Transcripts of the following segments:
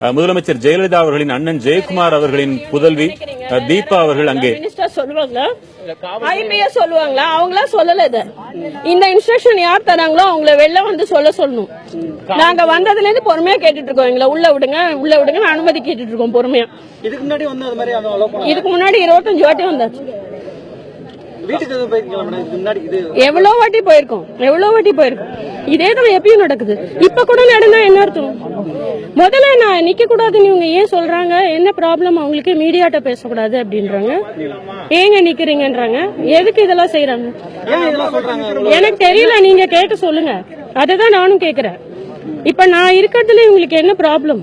முதலமைச்சர் ஜெயலலிதா அவர்களின் அண்ணன் ஜெயக்குமார் அவர்களின் புதல்வி தீபா அவர்கள் அங்கே. சொல்லுவாங்களா? ஐபிஎஸ் சொல்லுவாங்களா? அவங்களா சொல்லல இத. இந்த இன்ஸ்ட்ரக்ஷன் யார் தராங்களோ அவங்கள வெளில வந்து சொல்ல சொல்லணும். நாங்க வந்ததுல இருந்து பொறுமையா கேட்டுட்டு இருக்கோம். எங்களை உள்ள விடுங்க உள்ள விடுங்க அனுமதி கேட்டுட்டு இருக்கோம் பொறுமையா. இதுக்கு முன்னாடி இதுக்கு முன்னாடி இருபத்தஞ்சு வாட்டி வந்தாச்சு. எவ்வளவு வாட்டி போயிருக்கோம். எவ்வளவு வாட்டி போயிருக்கோம். இதே தான் எப்பயும் நடக்குது. இப்ப கூட நடந்தா என்ன அர்த்தம்? முதல்ல நான் நிக்க கூடாதுன்னு இவங்க ஏன் சொல்றாங்க? என்ன ப்ராப்ளம் அவங்களுக்கு மீடியாட்ட பேசக்கூடாது அப்படின்றாங்க. ஏங்க நிக்கிறீங்கன்றாங்க. எதுக்கு இதெல்லாம் செய்யறாங்க எனக்கு தெரியல. நீங்க கேட்டு சொல்லுங்க. அதுதான் நானும் கேக்குறேன். இப்ப நான் இருக்கிறதுல இவங்களுக்கு என்ன ப்ராப்ளம்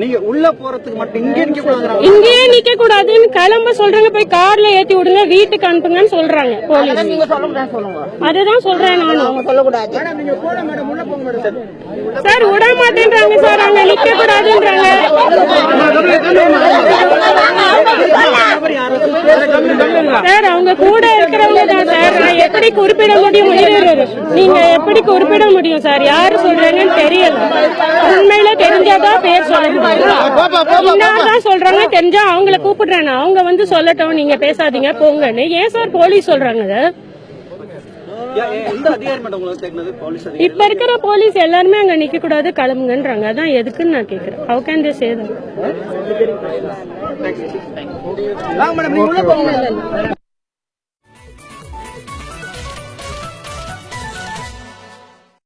நீங்க உள்ள போறதுக்கு மட்டும் இங்க நிக்க கூடாது இங்கேயே நிக்க கூடாதுன்னு கிளம்ப சொல்றாங்க போய் கார்ல ஏத்தி விடுங்க வீட்டுக்கு அனுப்புங்கன்னு சொல்றாங்க போலீஸ். நீங்க சொல்லுங்க சொல்லுங்க. அதுதான் சொல்றேன் நானும் அவங்க சார் விட மாட்டேன்றாங்க சார் அங்க நிக்க கூடாதுன்றாங்க. சார் அவங்க கூட இருக்கிறவங்க தான் சார். நான் எப்படி குறிப்பிட முடியும்? நீங்க எப்படி குறிப்பிட முடியும் சார்? யாரு சொல்றாங்கன்னு தெரியல. என்னதான் சொல்றாங்க தெரிஞ்சா அவங்கள கூப்பிடுறேன். அவங்க வந்து சொல்லட்டும் நீங்க பேசாதீங்க போங்கன்னு. ஏன் சார் போலீஸ் சொல்றாங்க இப்ப இருக்கிற போலீஸ் எல்லாருமே அங்க நிக்க கூடாது கிளம்புங்கன்றாங்க. அதான் எதுக்குன்னு நான் கேக்குறேன். How can they say